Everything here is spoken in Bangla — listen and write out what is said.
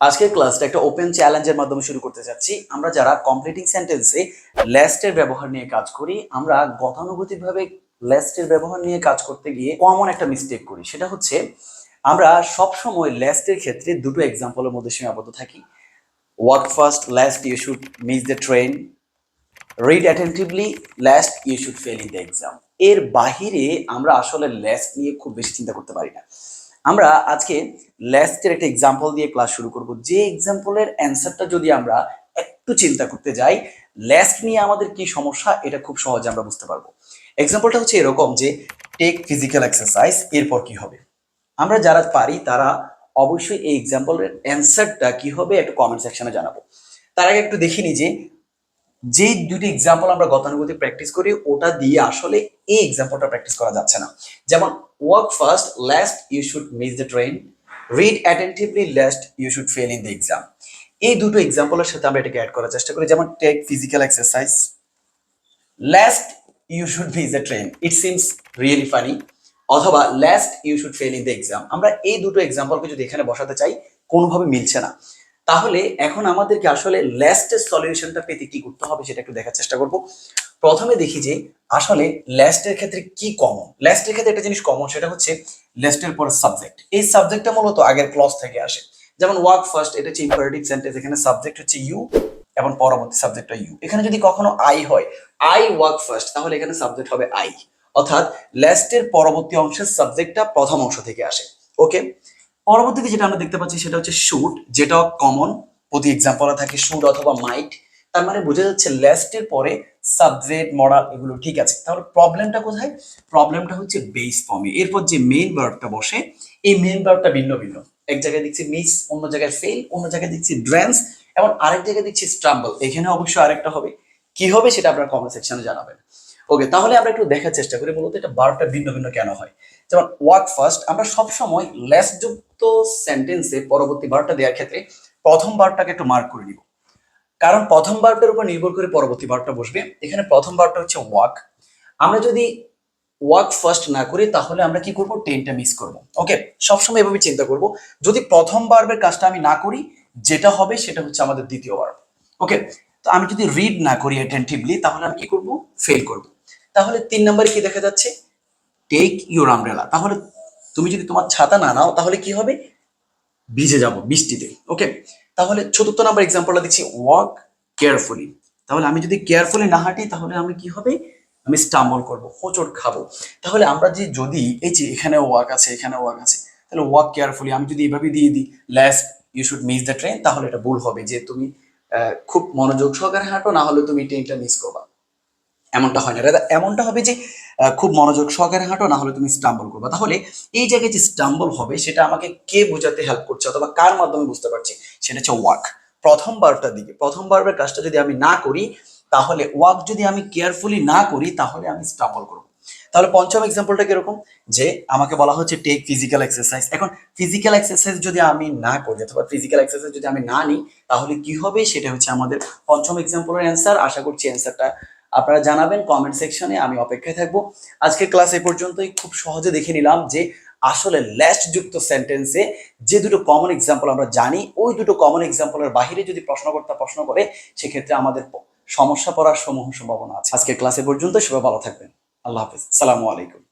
আজকের ক্লাসটা একটা ওপেন চ্যালেঞ্জের মাধ্যমে শুরু করতে যাচ্ছি। আমরা যারা কমপ্লিটিং সেন্টেন্সে ল্যাস্টের ব্যবহার নিয়ে কাজ করি, আমরা গতানুগতিকভাবে ল্যাস্টের ব্যবহার নিয়ে কাজ করতে গিয়ে কমন একটা মিস্টেক করি। সেটা হচ্ছে, আমরা সব সময় ল্যাস্টের ক্ষেত্রে দুটো এক্সাম্পলের মধ্যে সীমাবদ্ধ থাকি। Work first last you should miss the train read attentively last you should fail in the exam এর বাহিরে আমরা আসলে ল্যাস্ট নিয়ে খুব বেশি চিন্তা করতে পারি না। আমরা আজকে ল্যাস্টের একটা এক্সাম্পল দিয়ে ক্লাস শুরু করব। যে এক্সাম্পলের অ্যান্সারটা যদি আমরা একটু চিন্তা করতে যাই ল্যাস্ট নিয়ে আমাদের কি সমস্যা, এটা খুব সহজে আমরা বুঝতে পারব। এক্সাম্পলটা হচ্ছে এরকম যে টেক ফিজিক্যাল এক্সারসাইজ এরপর কি হবে? আমরা যারা পারি, তারা অবশ্যই এই এক্সাম্পলের অ্যান্সারটা কি হবে, একটু কমেন্ট সেকশনে জানাব। তার আগে একটু দেখিনি যে যে দুটি এক্সাম্পল আমরা গতানুগতিক প্র্যাকটিস করি, ওটা দিয়ে আসলে এই এক্সাম্পলটা প্র্যাকটিস করা যাচ্ছে না। যেমন work first last you should miss the train read attentively last you should fail in the exam এই দুটো এক্সাম্পলের সাথে আমরা এটাকে অ্যাড করার চেষ্টা করি। যেমন take physical exercise last you should miss the train it seems really funny অথবা last you should fail in the exam আমরা এই দুটো এক্সাম্পলকে যদি এখানে বসাতে চাই, কোনোভাবে মিলছে না। তাহলে এখন আমাদেরকে আসলে ল্যাস্টের সলিউশনটা পেতে কি করতে হবে সেটা একটু দেখার চেষ্টা করব। প্রথমে দেখি যে আসলে ল্যাস্টের ক্ষেত্রে কি কমন ল্যাস্টের ক্ষেত্রে একটা জিনিস কমন সেটা হচ্ছে ল্যাস্টের পর সাবজেক্ট এই সাবজেক্টটা মূলত আগের ক্লজ থেকে আসে। যেমন ওয়ার্ক ফার্স্ট এটা হচ্ছে ইম্পারেটিভ সেন্টেন্স এখানে সাবজেক্ট হচ্ছে ইউ এবং পরবর্তী সাবজেক্টটা ইউ এখানে যদি কখনো আই হয় আই ওয়ার্ক ফার্স্ট তাহলে এখানে সাবজেক্ট হবে আই অর্থাৎ ল্যাস্টের পরবর্তী অংশের সাবজেক্টটা প্রথম অংশ থেকে আসে। ওকে পরবর্তীতে যেটা আমরা দেখতে পাচ্ছি, সেটা হচ্ছে শুট যেটা কমন প্রতি এক্সাম্পলে থাকে শুট অথবা মাইট তার মানে বোঝা যাচ্ছে ল্যাস্টের পরে সাবজেক্ট মডাল এগুলো ঠিক আছে। তাহলে প্রবলেমটা কোথায়? প্রবলেমটা হচ্ছে বেস ফর্মে এরপর যে মেইন ভার্বটা বসে, এই মেইন ভার্বটা ভিন্ন ভিন্ন। এক জায়গায় দেখছি মিস অন্য জায়গায় ফেল অন্য জায়গায় দেখছি ড্র্যান্স এবং আরেক জায়গায় দেখছি স্ট্রাম্বল এখানে অবশ্যই আরেকটা হবে। কি হবে সেটা আপনারা কমেন্ট সেকশনে জানাবেন। ওকে তাহলে আমরা একটু দেখার চেষ্টা করি মূলত এটা বারোটা ভিন্ন ভিন্ন কেন হয়। যেমন ওয়ার্ক ফার্স্ট আমরা সবসময় লেস যুক্ত সেন্টেন্সে পরবর্তী বারটা দেওয়ার ক্ষেত্রে প্রথম বারটাকে একটু মার্ক করে নিব। কারণ প্রথম বারটার উপর নির্ভর করে পরবর্তী বারটা বসবে। এখানে প্রথম বারটা হচ্ছে ওয়াক আমরা যদি ওয়াক ফার্স্ট না করি, তাহলে আমরা কি করব? টেনটা মিস করব। ওকে সবসময় এভাবে চিন্তা করব। যদি প্রথম বার্বের কাজটা আমি না করি, যেটা হবে সেটা হচ্ছে আমাদের দ্বিতীয় বার্ব ওকে তো আমি যদি রিড না করি অ্যাটেন্টিভলি তাহলে আমি কি করব? ফেল করব। তাহলে তিন নম্বরে কি দেখা যাচ্ছে? টেক ইউর আমব্রেলা তাহলে তুমি যদি তোমার ছাতা না নাও, তাহলে কি হবে? ভিজে যাব, বৃষ্টিতে। ওকে তাহলে চতুর্থ নাম্বার এক্সাম্পলটা দিচ্ছি ওয়াক কেয়ারফুলি তাহলে আমি যদি কেয়ারফুলি না হাঁটি, তাহলে আমি কি হবে? আমি স্টাম্বল করব, হোঁচট খাব। তাহলে আমরা যে, যদি, এই যে এখানে ওয়ার্ক আছে, এখানে ওয়ার্ক আছে, তাহলে ওয়াক কেয়ারফুলি আমি যদি এভাবে দিয়ে দিই last you should miss the train তাহলে এটা ভুল হবে যে তুমি খুব মনোযোগ সহকারে হাঁটো, না হলে তুমি ট্রেনটা মিস করবা। এমনটা হয় না। দাদা এমনটা হবে যে খুব মনোযোগ সহকারে হাঁটো, না হলে তুমি স্টাম্বল করবে। তাহলে এই জায়গায় যে স্টাম্বল হবে, সেটা আমাকে কে বোঝাতে হেল্প করছে অথবা কার মাধ্যমে বুঝতে পারছি, সেটা হচ্ছে ওয়াক প্রথম বারটার দিকে, প্রথম বারের কাজটা যদি আমি না করি, তাহলে ওয়ার্ক যদি আমি কেয়ারফুলি না করি, তাহলে আমি স্টাম্বল করব। তাহলে পঞ্চম এক্সাম্পলটা কীরকম? যে আমাকে বলা হচ্ছে টেক ফিজিক্যাল এক্সারসাইজ এখন ফিজিক্যাল এক্সারসাইজ যদি আমি না করি, অথবা ফিজিক্যাল এক্সারসাইজ যদি আমি না নিই, তাহলে কি হবে? সেটা হচ্ছে আমাদের পঞ্চম এক্সাম্পলের অ্যান্সার আশা করছি অ্যান্সারটা আপনারা জানাবেন কমেন্ট সেকশনে আমি অপেক্ষায় থাকব। আজকে ক্লাস এ পর্যন্তই। খুব সহজে দেখে নিলাম যে, আসলে যুক্ত সেন্টেন্সে যে দুটো কমন এক্সাম্পল আমরা জানি, ওই দুটো কমন এক্সাম্পলের বাহিরে যদি প্রশ্নকর্তা প্রশ্ন করে, সেক্ষেত্রে আমাদের সমস্যা পড়ার সমূহ সম্ভাবনা আছে। আজকের ক্লাসে পর্যন্ত সবাই ভালো থাকবেন। আল্লাহ হাফিজ। সালামু আলাইকুম।